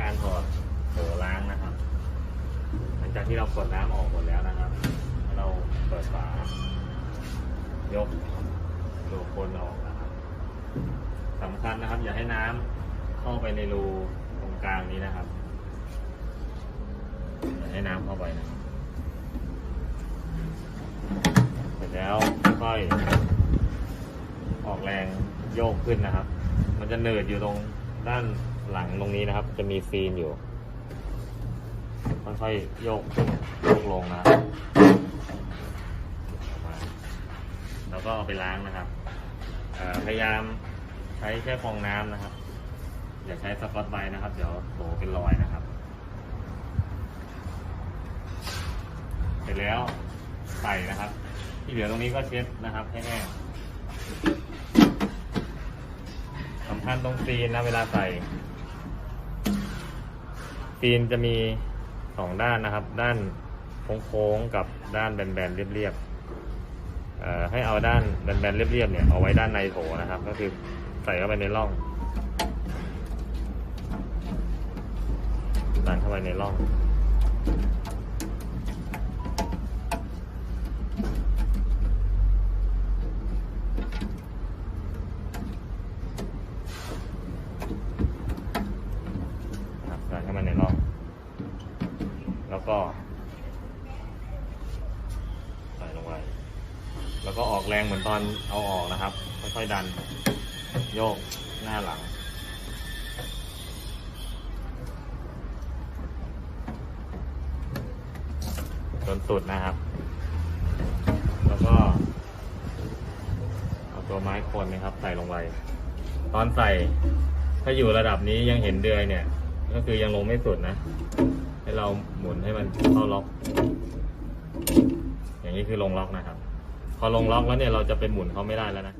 การถอดโถล้างนะครับ หลังจากที่เรากดน้ำออกหมดแล้วนะครับ เราเปิดฝายกตัวคนออกนะครับสำคัญนะครับ อย่าให้น้ำเข้าไปในรูตรงกลางนี้นะครับอย่าให้น้ำเข้าไปนะเสร็จแล้วค่อยออกแรงโยกขึ้นนะครับ มันจะเนิดอยู่ตรง ด้านหลังตรงนี้นะครับ จะมีซีนอยู่ค่อยๆโยกขึ้นโยกลงนะแล้วก็เอาไปล้างนะครับพยายามใช้แค่ฟองน้ำนะครับ อย่าใช้สกอตไบรท์นะครับ เดี๋ยวโถเป็นรอยนะครับ เสร็จแล้วใส่นะครับ ที่เหลือตรงนี้ก็เช็ดนะครับให้แห้ง คัญตรงซีนนะเวลาใส่ซีนจะมีสองด้านนะครับ ด้านโค้งๆกับด้านแบนๆเรียบๆให้เอาด้านแบนๆเรียบๆเนี่ยเอาไว้ด้านในโถนะครับ ก็คือใส่เข้าไปในร่องดันเข้าไปในร่อง นะครับใส่เข้ามาในร่อง แล้วก็ใส่ลงไปแล้วก็ออกแรงเหมือนตอนเอาออกนะครับ ค่อยๆดัน โยกหน้าหลัง จนสุดนะครับ แล้วก็ เอาตัวไม้คนนะครับ ใส่ลงไป ตอนใส่ ถ้าอยู่ระดับนี้ยังเห็นเดือยเนี่ย ก็คือยังลงไม่สุดนะ ให้เราหมุนให้มันเข้าล็อก อย่างนี้คือลงล็อกนะครับ พอลงล็อกแล้วเนี่ยเราจะไปหมุนเขาไม่ได้แล้วนะ